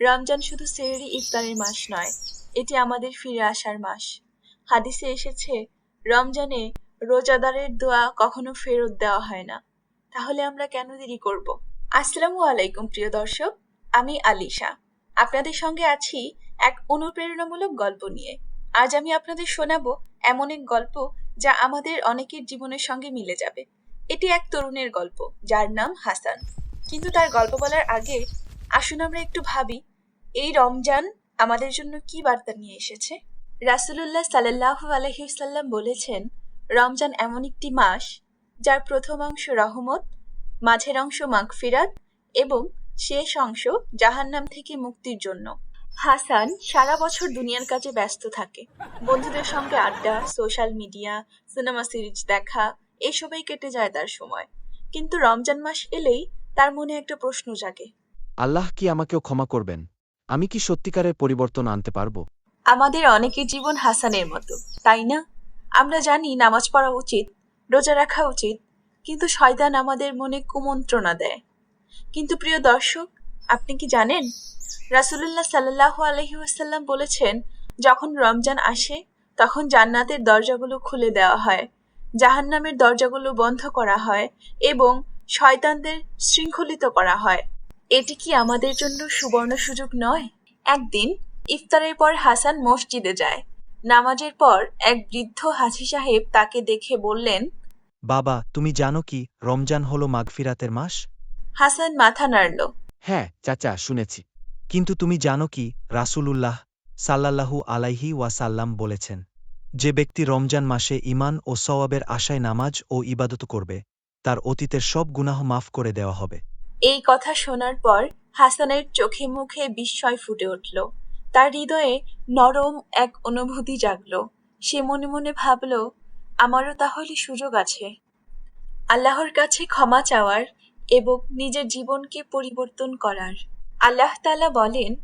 রমজান শুধু সেহরি ইফতারের মাস নয়, এটি আমাদের ফিরে আসার মাস। হাদিসে এসেছে, রমজানে রোজাদারের দোয়া কখনো ফেরত দেওয়া হয় না। তাহলে আমরা কেন দেরি করব? আসসালামু আলাইকুম, প্রিয় দর্শক, আমি আলিশা। আপনাদের সঙ্গে আছি এক অনুপ্রেরণামূলক গল্প নিয়ে। আজ আমি আপনাদের শোনাবো এমন এক গল্প যা আমাদের অনেকের জীবনের সঙ্গে মিলে যাবে। এটি এক তরুণের গল্প, যার নাম হাসান। কিন্তু তার গল্প বলার আগে আসুন আমরা একটু ভাবি এই রমজান আমাদের জন্য কি বার্তা নিয়ে এসেছে? রাসুলুল্লাহ সাল্লাহ আলহিসাল্লাম বলেছেন, রমজান এমন একটি মাস যার প্রথম অংশ রহমত, মাঝের অংশ মাগফিরাত এবং শেষ অংশ জাহান্নাম থেকে মুক্তির জন্য। হাসান সারা বছর দুনিয়ার কাজে ব্যস্ত থাকে। বন্ধুদের সঙ্গে আড্ডা, সোশ্যাল মিডিয়া, সিনেমা সিরিজ দেখা, এসবেই কেটে যায় তার সময়। কিন্তু রমজান মাস এলেই তার মনে একটা প্রশ্ন জাগে। আল্লাহ কি আমাকেও ক্ষমা করবেন? আমি কি সত্যিকারের পরিবর্তন আনতে পারব? আমাদের অনেকের জীবন হাসানের মতো, তাই না? আমরা জানি নামাজ পড়া উচিত, রোজা রাখা উচিত, কিন্তু শয়তান আমাদের মনে কুমন্ত্রণা দেয়। কিন্তু প্রিয় দর্শক, আপনি কি জানেন? রাসুলুল্লাহ সাল্লাহ আলহিউসাল্লাম বলেছেন, যখন রমজান আসে, তখন জান্নাতের দরজাগুলো খুলে দেওয়া হয়, জাহান্নামের দরজাগুলো বন্ধ করা হয় এবং শয়তানদের শৃঙ্খলিত করা হয়। এটি কি আমাদের জন্য সুবর্ণ সুযোগ নয়? একদিন ইফতারের পর হাসান মসজিদে যায়। নামাজের পর এক বৃদ্ধ হাসি সাহেব তাকে দেখে বললেন বাবা তুমি জানো কি রমজান হলো মাগফিরাতের মাস? হাসান মাথা নাড়ল। হ্যাঁ চাচা শুনেছি। কিন্তু তুমি জানো কি রাসূলুল্লাহ সাল্লাল্লাহু আলাইহি ওয়াসাল্লাম বলেছেন যে ব্যক্তি রমজান মাসে ইমান ও সওয়াবের আশায় নামাজ ও ইবাদত করবে তার অতীতের সব গুনাহ মাফ করে দেওয়া হবে। এই কথা শোনার পর হাসানের চোখে মুখে বিস্ময় ফুটে উঠল। তার হৃদয়ে নরম এক অনুভূতি জাগল। সে মনে মনে ভাবল, আমারও তাহলে সুযোগ আছে। আল্লাহর কাছে ক্ষমা চাওয়ার এবং নিজের জীবনকে পরিবর্তন করার। আল্লাহ তাআলা বলেন,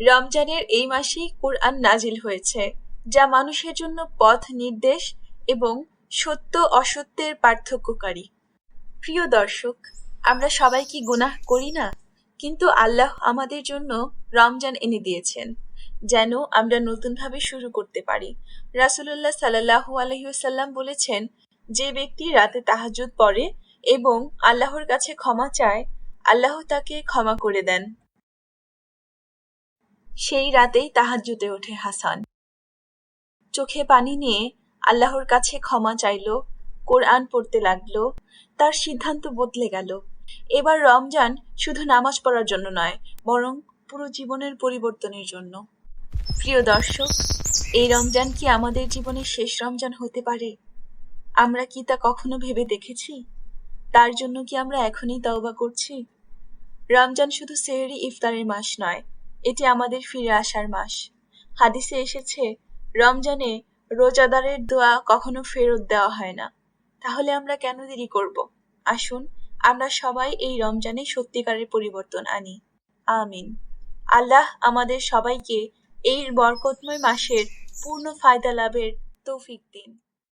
রমজানের এই মাসেই কোরআন নাজিল হয়েছে, যা মানুষের জন্য পথ নির্দেশ এবং সত্য অসত্যের পার্থক্যকারী। প্রিয় দর্শক আমরা সবাই কি গুনাহ করি না, কিন্তু আল্লাহ আমাদের জন্য রমজান এনে দিয়েছেন, যেন আমরা নতুনভাবে শুরু করতে পারি। রাসুলুল্লাহ সাল্লাহু আলহিউসাল্লাম বলেছেন, যে ব্যক্তি রাতে তাহাজুদ পড়ে এবং আল্লাহর কাছে ক্ষমা চায়, আল্লাহ তাকে ক্ষমা করে দেন। সেই রাতেই তাহাজ্জুদে ওঠে হাসান। চোখে পানি নিয়ে আল্লাহর কাছে ক্ষমা চাইল, কোরআন পড়তে লাগল, তার সিদ্ধান্ত বদলে গেল। এবার রমজান শুধু নামাজ পড়ার জন্য নয়, বরং পুরো জীবনের পরিবর্তনের জন্য। প্রিয় দর্শক, এই রমজান কি আমাদের জীবনের শেষ রমজান হতে পারে? আমরা কি তা কখনো ভেবে দেখেছি? তার জন্য কি আমরা এখনই তওবা করছি? রমজান শুধু সেহরি ইফতারের মাস নয়, এটি আমাদের ফিরে আসার মাস। হাদিসে এসেছে, রমজানে রোজাদারের দোয়া কখনো ফেরত দেওয়া হয় না। তাহলে আমরা কেন দেরি করব? আসুন আমরা সবাই এই রমজানে সত্যিকারের পরিবর্তন আনি। আমিন। আল্লাহ আমাদের সবাইকে এই বরকতময় মাসের পূর্ণ ফায়দা লাভের তৌফিক দিন।